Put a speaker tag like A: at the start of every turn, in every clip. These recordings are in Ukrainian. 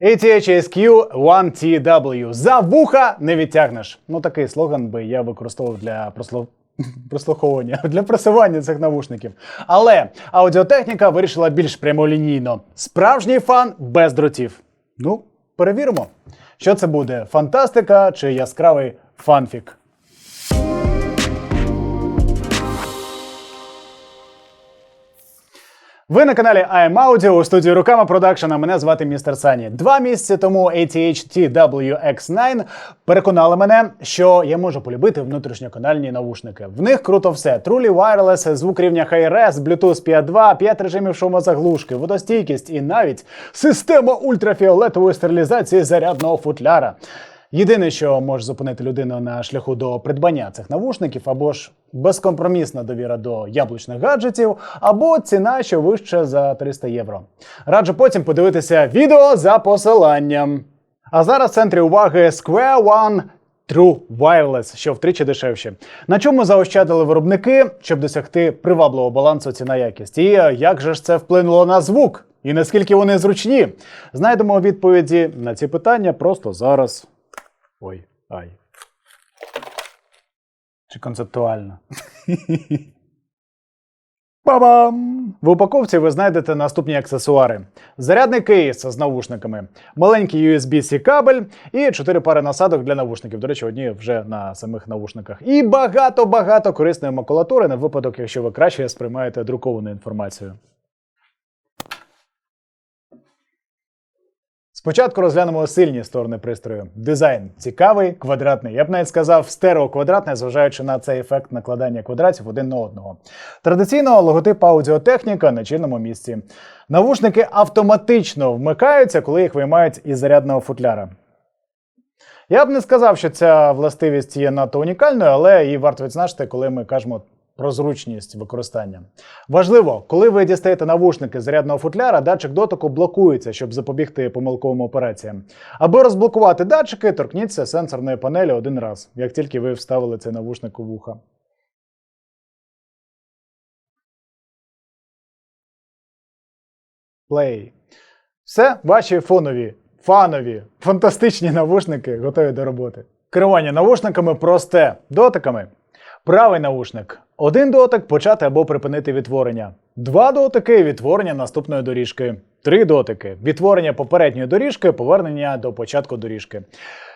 A: ATHSQ 1TW. За вуха не відтягнеш. Ну такий слоган би я використовував для прослов... прослуховування, для просування цих навушників. Але аудіотехніка вирішила більш прямолінійно. Справжній фан без дротів. Ну, перевіримо. Що це буде? Фантастика чи яскравий фанфік? Ви на каналі I'm Audio у студії Руками Продакшена. Мене звати містер Сані. Два місяці тому ATH-TWX9 переконали мене, що я можу полюбити внутрішньоканальні навушники. В них круто все: Truly Wireless, звук рівня Hi-Res, Bluetooth 5.2, 5 режимів шумозаглушки, водостійкість і навіть система ультрафіолетової стерилізації зарядного футляра. Єдине, що може зупинити людину на шляху до придбання цих навушників, або ж безкомпромісна довіра до яблучних гаджетів, або ціна, що вища за 300 євро. Раджу потім подивитися відео за посиланням. А зараз в центрі уваги Square One True Wireless, що втричі дешевше. На чому заощадили виробники, щоб досягти привабливого балансу ціна-якість? І е, як же ж це вплинуло на звук? І наскільки вони зручні? Знайдемо відповіді на ці питання просто зараз. Ой, ай. Чи концептуально? Ба-бам! В упаковці ви знайдете наступні аксесуари: зарядний кейс з навушниками, маленький USB-C кабель і 4 пари насадок для навушників. До речі, одні вже на самих навушниках. І багато-багато корисної макулатури на випадок, якщо ви краще сприймаєте друковану інформацію. Спочатку розглянемо сильні сторони пристрою. Дизайн цікавий, квадратний. Я б навіть сказав стереоквадратний, зважаючи на цей ефект накладання квадратів один на одного. Традиційно логотип аудіотехніка на чинному місці. Навушники автоматично вмикаються, коли їх виймають із зарядного футляра. Я б не сказав, що ця властивість є надто унікальною, але її варто відзначити, коли ми кажемо про зручність використання. Важливо, коли ви дістаєте навушники зарядного футляра, датчик дотику блокується, щоб запобігти помилковим операціям. Аби розблокувати датчики, торкніться сенсорної панелі один раз, як тільки ви вставили цей навушник у вуха. Play. Все, ваші фонові, фанові, фантастичні навушники готові до роботи. Керування навушниками просте дотиками. Правий навушник. Один дотик почати або припинити відтворення. Два дотики відтворення наступної доріжки. Три дотики відтворення попередньої доріжки, повернення до початку доріжки.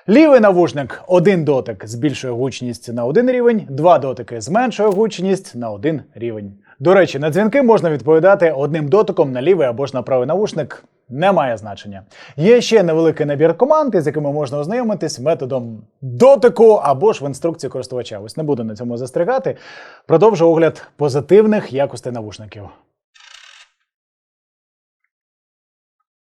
A: Лівий навушник один дотик збільшує гучність на один рівень, два дотики зменшує гучність на один рівень. До речі, на дзвінки можна відповідати одним дотиком на лівий або ж на правий навушник. Не має значення. Є ще невеликий набір команд, з якими можна ознайомитись методом дотику або ж в інструкції користувача. Ось не буду на цьому застрягати. Продовжу огляд позитивних якостей навушників.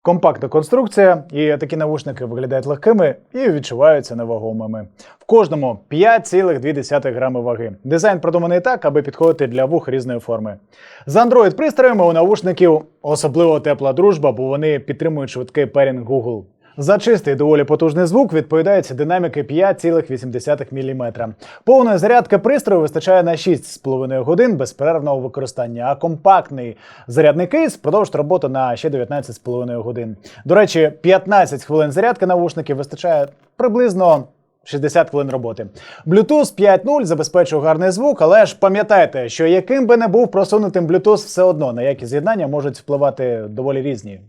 A: Компактна конструкція, і такі навушники виглядають легкими і відчуваються невагомими. В кожному 5,2 грами ваги. Дизайн продуманий так, аби підходити для вух різної форми. З Android пристроями у навушників особливо тепла дружба, бо вони підтримують швидкий перінг Google. За чистий доволі потужний звук відповідають динаміки 5,8 мм. Повної зарядки пристрою вистачає на 6,5 годин безперервного використання, а компактний зарядний кейс продовжить роботу на ще 19,5 годин. До речі, 15 хвилин зарядки навушників вистачає приблизно 60 хвилин роботи. Bluetooth 5.0 забезпечує гарний звук, але ж пам'ятайте, що яким би не був просунутим Bluetooth, все одно на якість з'єднання можуть впливати доволі різні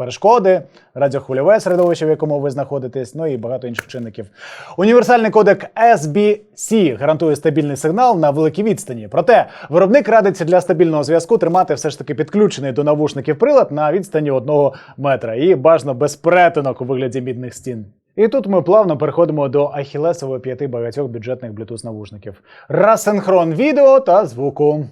A: перешкоди, радіохвильове середовище, в якому ви знаходитесь, ну і багато інших чинників. Універсальний кодек SBC гарантує стабільний сигнал на великій відстані. Проте виробник радиться для стабільного зв'язку тримати все ж таки підключений до навушників прилад на відстані одного метра і бажано без перетинок у вигляді мідних стін. І тут ми плавно переходимо до ахілесової п'яти багатьох бюджетних Bluetooth навушників. Рассинхрон відео та звуку.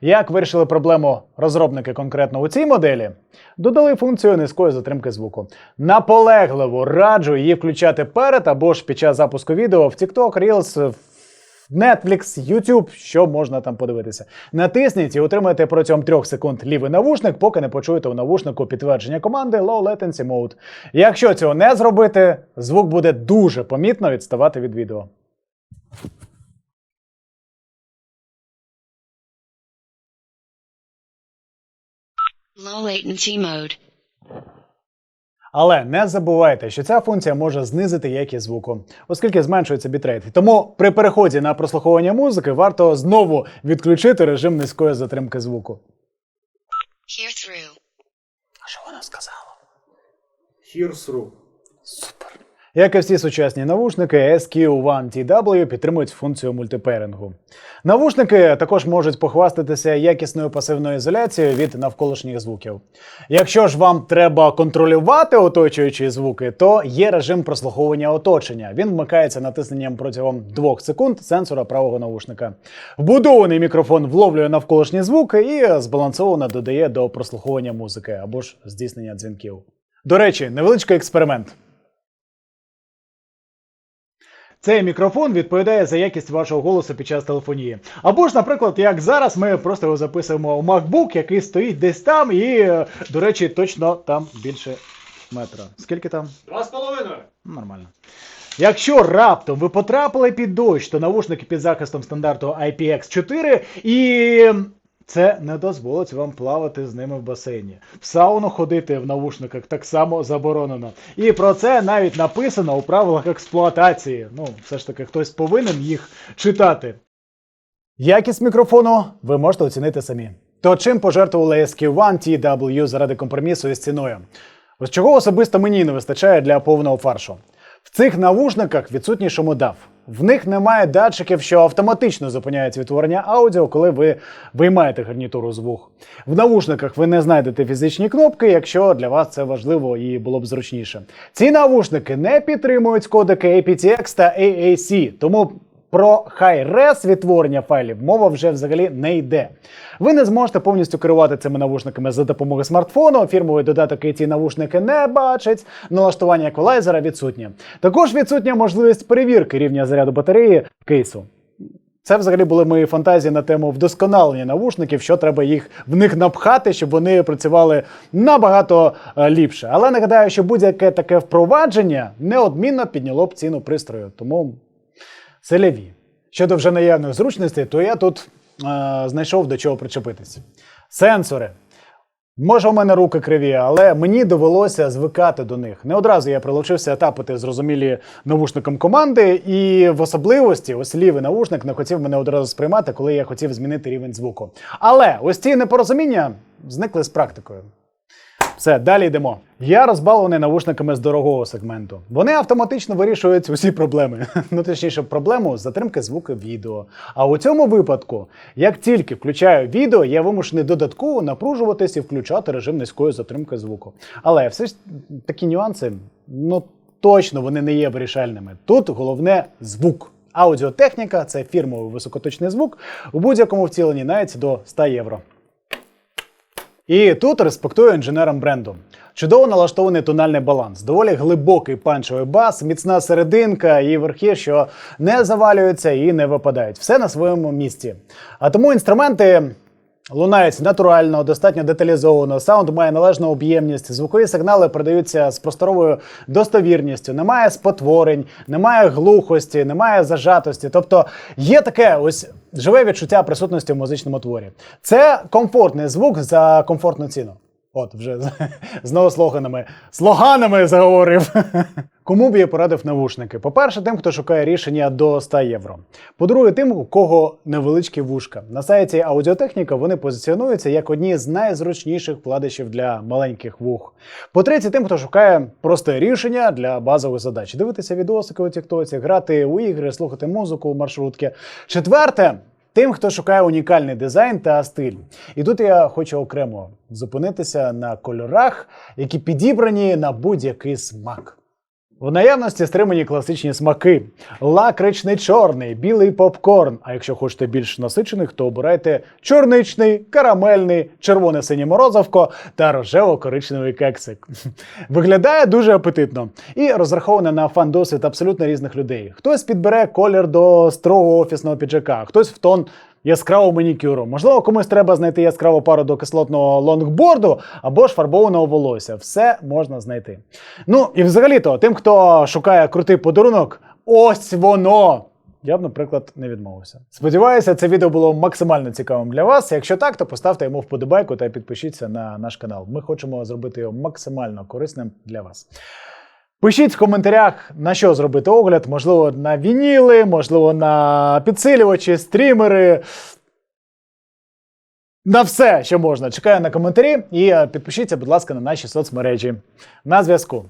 A: Як вирішили проблему розробники конкретно у цій моделі? Додали функцію низької затримки звуку. Наполегливо раджу її включати перед або ж під час запуску відео в TikTok, Reels, Netflix, YouTube, що можна там подивитися. Натисніть і отримайте протягом 3 секунд лівий навушник, поки не почуєте у навушнику підтвердження команди Low Latency Mode. Якщо цього не зробити, звук буде дуже помітно відставати від відео.
B: Low latency mode.
A: Але не забувайте, що ця функція може знизити якість звуку, оскільки зменшується бітрейт. Тому при переході на прослуховування музики варто знову відключити режим низької затримки звуку.
B: Hear through.
A: А що вона сказала?
C: Hear-through.
A: Супер. Як і всі сучасні навушники, SQ1TW підтримують функцію мультиперингу. Навушники також можуть похвастатися якісною пасивною ізоляцією від навколишніх звуків. Якщо ж вам треба контролювати оточуючі звуки, то є режим прослуховування оточення. Він вмикається натисненням протягом 2 секунд сенсора правого навушника. Вбудований мікрофон вловлює навколишні звуки і збалансовано додає до прослуховування музики або ж здійснення дзвінків. До речі, невеличкий експеримент. Цей мікрофон відповідає за якість вашого голосу під час телефонії. Або ж, наприклад, як зараз ми просто його записуємо у MacBook, який стоїть десь там, і, е, до речі, точно там більше метра. Скільки там?
C: Два з половиною.
A: Нормально. Якщо раптом ви потрапили під дощ, то навушники під захистом стандарту IPX4 і. Це не дозволить вам плавати з ними в басейні. В сауну ходити в навушниках так само заборонено. І про це навіть написано у правилах експлуатації. Ну, все ж таки, хтось повинен їх читати. Якість мікрофону ви можете оцінити самі. То чим пожертвували SQ1 TW заради компромісу із ціною? Ось чого особисто мені не вистачає для повного фаршу. В цих навушниках відсутній шумодав. В них немає датчиків, що автоматично зупиняють відтворення аудіо, коли ви виймаєте гарнітуру з вух. В навушниках ви не знайдете фізичні кнопки, якщо для вас це важливо і було б зручніше. Ці навушники не підтримують кодеки aptX та AAC, тому про high-res відтворення файлів мова вже взагалі не йде. Ви не зможете повністю керувати цими навушниками за допомогою смартфону. Фірмовий додаток і ці навушники не бачить. Налаштування еквалайзера відсутнє. Також відсутня можливість перевірки рівня заряду батареї кейсу. Це взагалі були мої фантазії на тему вдосконалення навушників, що треба їх в них напхати, щоб вони працювали набагато е, ліпше. Але нагадаю, що будь-яке таке впровадження неодмінно підняло б ціну пристрою. Тому селяві. Щодо вже наявних зручностей, то я тут е, знайшов до чого причепитись. Сенсори. Може, у мене руки криві, але мені довелося звикати до них. Не одразу я прилучився тапати зрозумілі навушником команди, і в особливості ось лівий навушник не хотів мене одразу сприймати, коли я хотів змінити рівень звуку. Але ось ці непорозуміння зникли з практикою. Все, далі йдемо. Я розбалований навушниками з дорогого сегменту. Вони автоматично вирішують усі проблеми. Ну, точніше, проблему затримки звуку відео. А у цьому випадку, як тільки включаю відео, я вимушений додатково напружуватись і включати режим низької затримки звуку. Але все ж такі нюанси, ну точно вони не є вирішальними. Тут головне звук. Аудіотехніка це фірмовий високоточний звук у будь-якому втіленні навіть до 100 євро. І тут респектую інженерам бренду. Чудово налаштований тональний баланс, доволі глибокий панчовий бас, міцна серединка і верхи, що не завалюються і не випадають. Все на своєму місці. А тому інструменти лунають натурально, достатньо деталізовано, саунд має належну об'ємність, звукові сигнали передаються з просторовою достовірністю, немає спотворень, немає глухості, немає зажатості. Тобто є таке ось живе відчуття присутності в музичному творі. Це комфортний звук за комфортну ціну. От, вже знову слоганами. Слоганами заговорив. Кому б я порадив навушники? По-перше, тим, хто шукає рішення до 100 євро. По-друге, тим, у кого невеличкі вушка. На сайті Аудіотехніка вони позиціонуються як одні з найзручніших вкладишів для маленьких вух. По-третє, тим, хто шукає просте рішення для базових задач. Дивитися відосики у Тіктоці, грати у ігри, слухати музику у маршрутки. Четверте. Тим, хто шукає унікальний дизайн та стиль. І тут я хочу окремо зупинитися на кольорах, які підібрані на будь-який смак. В наявності стримані класичні смаки: лакричний чорний, білий попкорн. А якщо хочете більш насичених, то обирайте чорничний, карамельний, червоне синє морозовко та рожево-коричневий кексик. Виглядає дуже апетитно і розраховане на фан-досвід абсолютно різних людей. Хтось підбере колір до строгого офісного піджака, хтось в тон яскравого манікюру. Можливо, комусь треба знайти яскраву пару до кислотного лонгборду або ж фарбованого волосся. Все можна знайти. Ну і взагалі-то, тим, хто шукає крутий подарунок, ось воно. Я б, наприклад, не відмовився. Сподіваюся, це відео було максимально цікавим для вас. Якщо так, то поставте йому вподобайку та підпишіться на наш канал. Ми хочемо зробити його максимально корисним для вас. Пишіть в коментарях, на що зробити огляд, можливо, на вініли, можливо, на підсилювачі, стрімери. На все, що можна. Чекаю на коментарі і е, підпишіться, будь ласка, на наші соцмережі. На зв'язку.